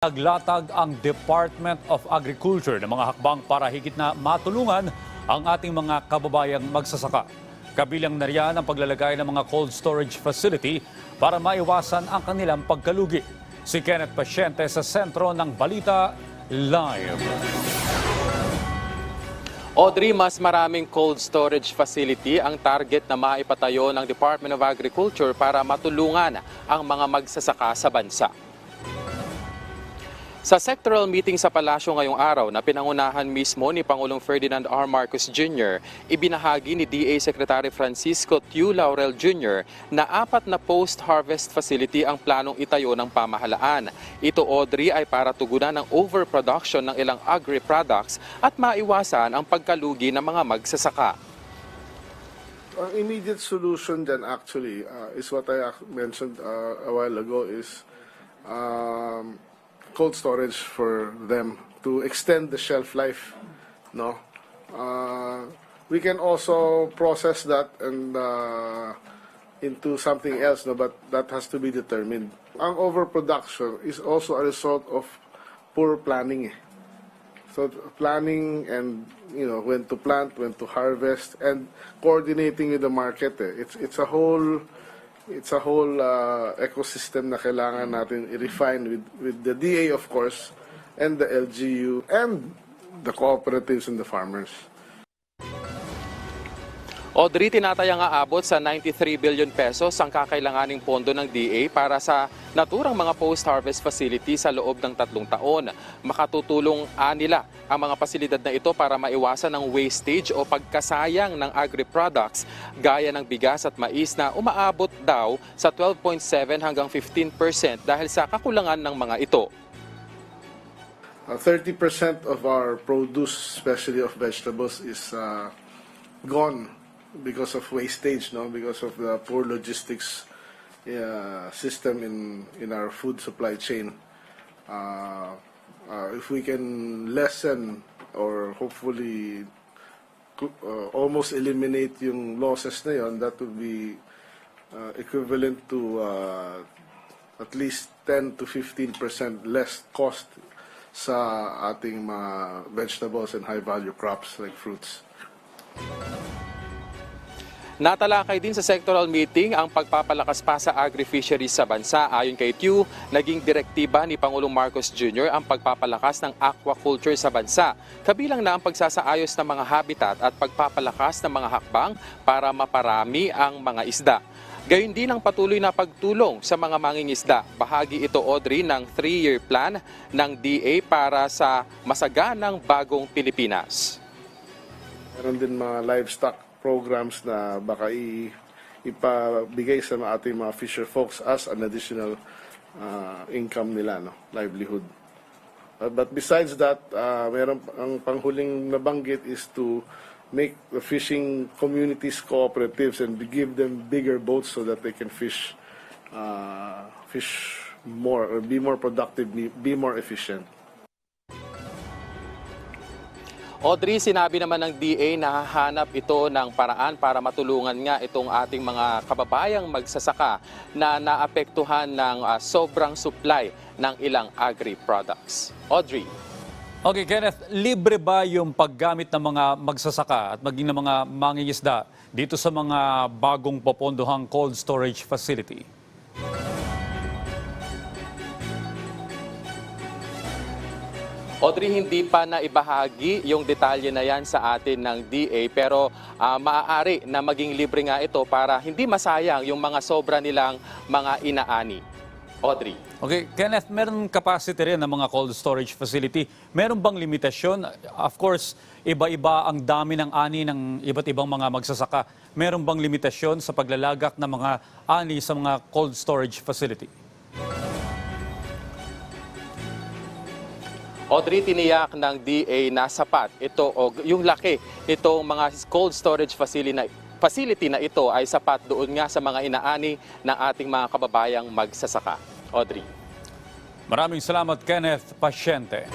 Naglatag ang Department of Agriculture ng mga hakbang para higit na matulungan ang ating mga kababayang magsasaka. Kabilang na riyan ang paglalagay ng mga cold storage facility para maiwasan ang kanilang pagkalugi. Si Kenneth Pasyente sa sentro ng Balita Live. Audrey, mas maraming cold storage facility ang target na maipatayo ng Department of Agriculture para matulungan ang mga magsasaka sa bansa. Sa sectoral meeting sa palasyo ngayong araw na pinangunahan mismo ni Pangulong Ferdinand R. Marcos Jr., ibinahagi ni DA Secretary Francisco Tiu Laurel Jr. na apat na post-harvest facility ang planong itayo ng pamahalaan. Ito, Audrey, ay para tugunan ng overproduction ng ilang agri-products at maiwasan ang pagkalugi ng mga magsasaka. Ang immediate solution then actually uh, is what I mentioned uh, a while ago is um, cold storage for them to extend the shelf life. No, uh, we can also process that and uh, into something else. No, but that has to be determined. Ang overproduction is also a result of poor planning. Eh. So planning and you know when to plant, when to harvest, and coordinating with the market. Eh. It's it's a whole it's a whole uh, ecosystem na kailangan natin i-refine with with the DA of course, and the LGU and the cooperatives and the farmers. Audrey, tinatayang aabot sa 93 billion pesos ang kakailanganing pondo ng DA para sa naturang mga post-harvest facility sa loob ng tatlong taon. Makatutulong ah, nila ang mga pasilidad na ito para maiwasan ang wastage o pagkasayang ng agri-products gaya ng bigas at mais na umaabot daw sa 12.7 hanggang 15% dahil sa kakulangan ng mga ito. Uh, 30% of our produce, especially of vegetables, is uh, gone because of wastage, no? Because of the poor logistics uh, system in in our food supply chain. Uh, uh, if we can lessen or hopefully uh, almost eliminate yung losses na yon, that would be uh, equivalent to uh, at least 10 to 15 percent less cost sa ating mga vegetables and high value crops like fruits. Natalakay din sa sectoral meeting ang pagpapalakas pa sa agri-fisheries sa bansa. Ayon kay Tew, naging direktiba ni Pangulong Marcos Jr. ang pagpapalakas ng aquaculture sa bansa. Kabilang na ang pagsasaayos ng mga habitat at pagpapalakas ng mga hakbang para maparami ang mga isda. Gayun din ang patuloy na pagtulong sa mga mangingisda. Bahagi ito, Audrey, ng three-year plan ng DA para sa masaganang bagong Pilipinas. Meron din mga livestock programs na baka i, ipabigay sa ating mga fisher folks as an additional uh, income nila, no? livelihood. Uh, but besides that, uh, meron ang panghuling nabanggit is to make the fishing communities cooperatives and give them bigger boats so that they can fish uh, fish more or be more productive, be more efficient. Audrey, sinabi naman ng DA na hahanap ito ng paraan para matulungan nga itong ating mga kababayang magsasaka na naapektuhan ng ah, sobrang supply ng ilang agri-products. Audrey. Okay, Kenneth, libre ba yung paggamit ng mga magsasaka at maging ng mga mangingisda dito sa mga bagong popondohang cold storage facility? Audrey, hindi pa na ibahagi yung detalye na yan sa atin ng DA pero ah, maaari na maging libre nga ito para hindi masayang yung mga sobra nilang mga inaani. Audrey. Okay, Kenneth, meron capacity rin ng mga cold storage facility. Meron bang limitasyon? Of course, iba-iba ang dami ng ani ng iba't ibang mga magsasaka. Meron bang limitasyon sa paglalagak ng mga ani sa mga cold storage facility? Audrey, tiniyak ng DA na sapat ito o yung laki itong mga cold storage facility na, facility na ito ay sapat doon nga sa mga inaani ng ating mga kababayang magsasaka. Audrey. Maraming salamat, Kenneth Pasyente.